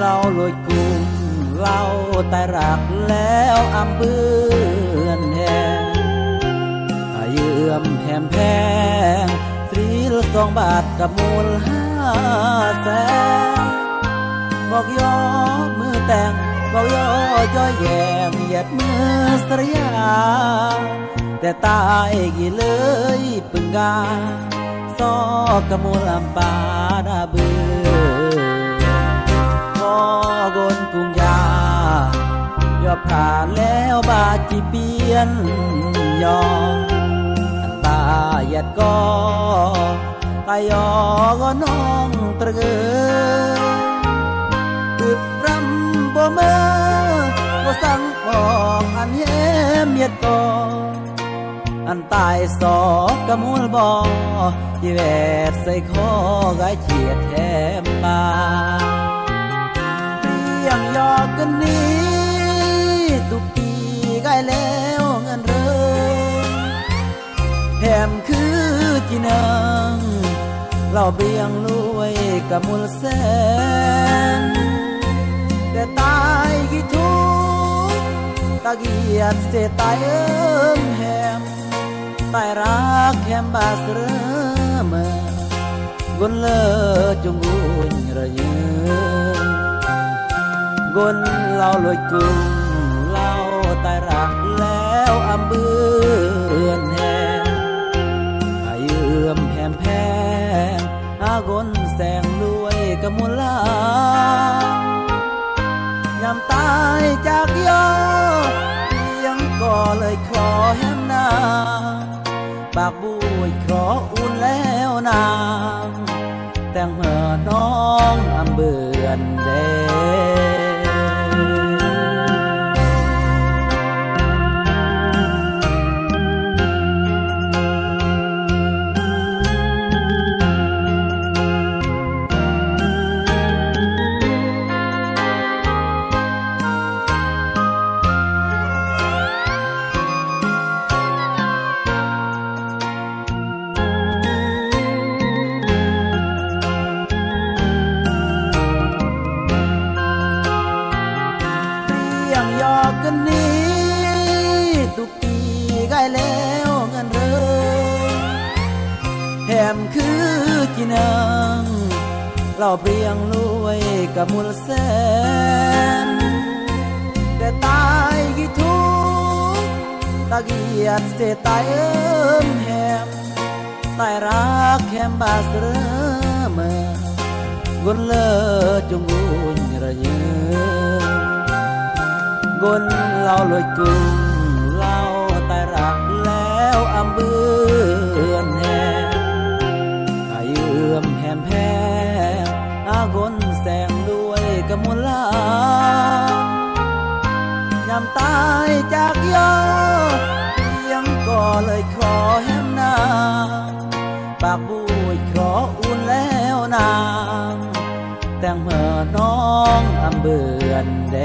เราลอยกุมเราแต่รักแล้วอำเบือนแหงอาเยื่อมแหมแพงตรีลสองบาทกับมูลห้าแสนบอกยอมือแต่งบอกยอย่อยแยมเหยียดมือสรยา แต่ตายกี่เลยปึงกาซอกกมูลำปาดาเบือ อกนกรุงยายอผ่านแล้วบาดจีเปียนยออันตาหยัดก็ตายอก็น้องตระเกอตึบรำบ่เมื่อบ่สั่งบอกอันเยี่ยมเมียดก็อันตายสอกกะมูลบอที่แวดใส่คอกายเฉียดแถมบา ยงยอกกันนี้ทุกปีใกล้แล้วเงินเริ่มแถมคือที่นังเราเบียงรวยกับมูลแสนแต่ตายกี่ทุกตะเกียดเสียตายเอิมแหมตายรักแคมบาสเรอเมอกนเลอจงกุญระเยือ กนเล่าลอยกุมเล่าตายรักแล้วอำเบือนแหงอาเยื่อมแหมแพงอากนแสงรวยกับมูลายามตายจากยอยังก็เลยขอแหมนาปากบุยขออุ่นแล้วนางแต่งเมื่อน้องอำเบือนเด มคือที่นังเราเปรียงรวยกับมูลแสน แต่ตายกี่ทุกตะเกียดเสียตายเอิมแหมตายรักแคมบาสเรเมอกนเลอจงกุญระเยือกนเล่าลอยกุมเล่าตายรักแล้วอำเบือายามตายจากยอยังก็เลยขอแหมนาปากบุยขออุ่นแล้วนางแต่งเมื่อน้องอำเบือนเด